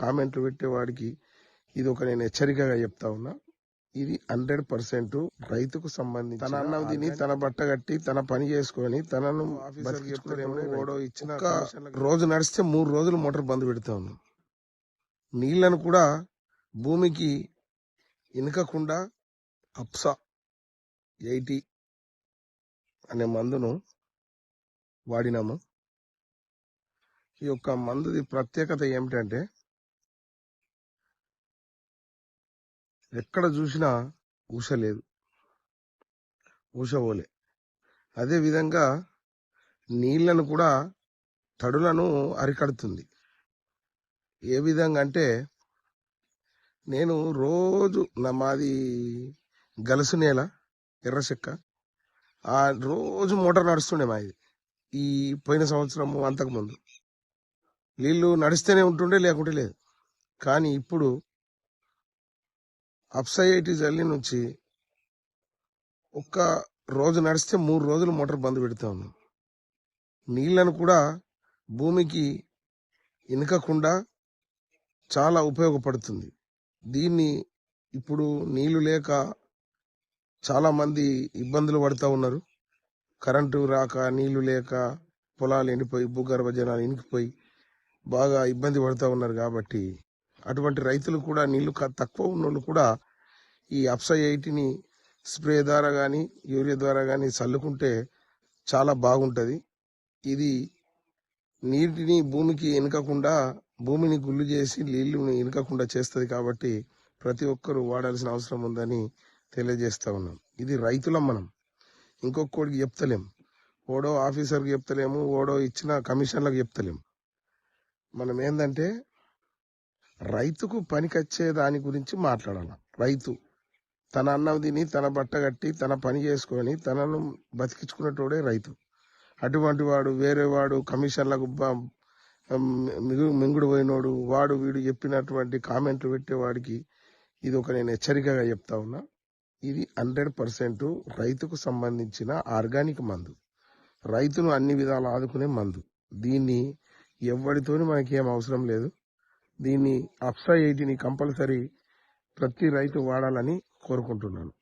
కామెంట్లు పెట్టేవాడికి ఇది ఒక నేను హెచ్చరికగా చెప్తా ఉన్నా. ఇది హండ్రెడ్ పర్సెంట్ రైతుకు సంబంధించి తన అన్నం తిని తన బట్ట కట్టి తన పని చేసుకొని తనను ఓడో ఇచ్చిన రోజు నడిస్తే మూడు రోజులు మోటార్ బంద్ పెడతా ఉన్నాం. నీళ్ళను కూడా భూమికి ఇనకకుండా అప్సా ఎయిటీ అనే మందును వాడినాము. ఈ యొక్క మందుది ప్రత్యేకత ఏమిటంటే ఎక్కడ చూసినా ఊష లేదు. ఊష పోలే. అదే విధంగా నీళ్ళను కూడా తడులను అరికడుతుంది. ఏ విధంగా అంటే నేను రోజు నా మాది గలసు నేల ఎర్ర చెక్క. ఆ రోజు మోటార్ నడుస్తుండే మాది. ఈ పోయిన సంవత్సరము అంతకుముందు. నీళ్ళు నడిస్తేనే ఉంటుండే లేకుంటే లేదు. కానీ ఇప్పుడు అప్సైఐటి జల్లి నుంచి ఒక్క రోజు నడిస్తే మూడు రోజులు మోటార్ బంద్ పెడతా ఉన్నాం. నీళ్ళను కూడా భూమికి ఇనకకుండా చాలా ఉపయోగపడుతుంది. దీన్ని ఇప్పుడు నీళ్ళు లేక చాలామంది ఇబ్బందులు పడుతూ ఉన్నారు. కరెంటు రాక నీళ్ళు లేక పొలాలు ఎండిపోయి భూగర్భ జనాలు ఇనికిపోయి బాగా ఇబ్బంది పడుతూ ఉన్నారు కాబట్టి అటువంటి రైతులు కూడా నీళ్ళు తక్కువ ఉన్నోళ్ళు కూడా ఈ అప్సై ఎయిటీని స్ప్రే ద్వారా కానీ యూరియా ద్వారా కానీ చల్లుకుంటే చాలా బాగుంటుంది. ఇది నీటిని భూమికి ఇనకకుండా భూమిని గుళ్ళు చేసి నీళ్ళు ఇనకకుండా చేస్తుంది కాబట్టి ప్రతి ఒక్కరూ వాడాల్సిన అవసరం ఉందని తెలియజేస్తూ ఉన్నాం. ఇది రైతులం మనం. ఇంకొకటికి చెప్తలేం. ఓడో ఆఫీసర్కి చెప్తలేము ఓడో ఇచ్చిన కమిషన్లకు చెప్తలేం. మనం ఏంటంటే రైతుకు పనికొచ్చే దాని గురించి మాట్లాడాలి. రైతు తన అన్నం తిని తన బట్ట కట్టి తన పని చేసుకొని తనను బతికించుకునేటోడే రైతు. అటువంటి వాడు వేరే వాడు కమిషన్లకు బ- మింగుడు పోయినోడు వాడు వీడు చెప్పినటువంటి కామెంట్లు పెట్టేవాడికి ఇది ఒక నేను హెచ్చరికగా చెప్తా ఉన్నా. ఇది హండ్రెడ్ పర్సెంట్ రైతుకు సంబంధించిన ఆర్గానిక్ మందు. రైతును అన్ని విధాలు ఆదుకునే మందు. దీన్ని ఎవరితోని మనకి అవసరం లేదు. దీన్ని అప్సా ఎయిటీని కంపల్సరీ ప్రతి రైతు వాడాలని కోరుకుంటున్నాను.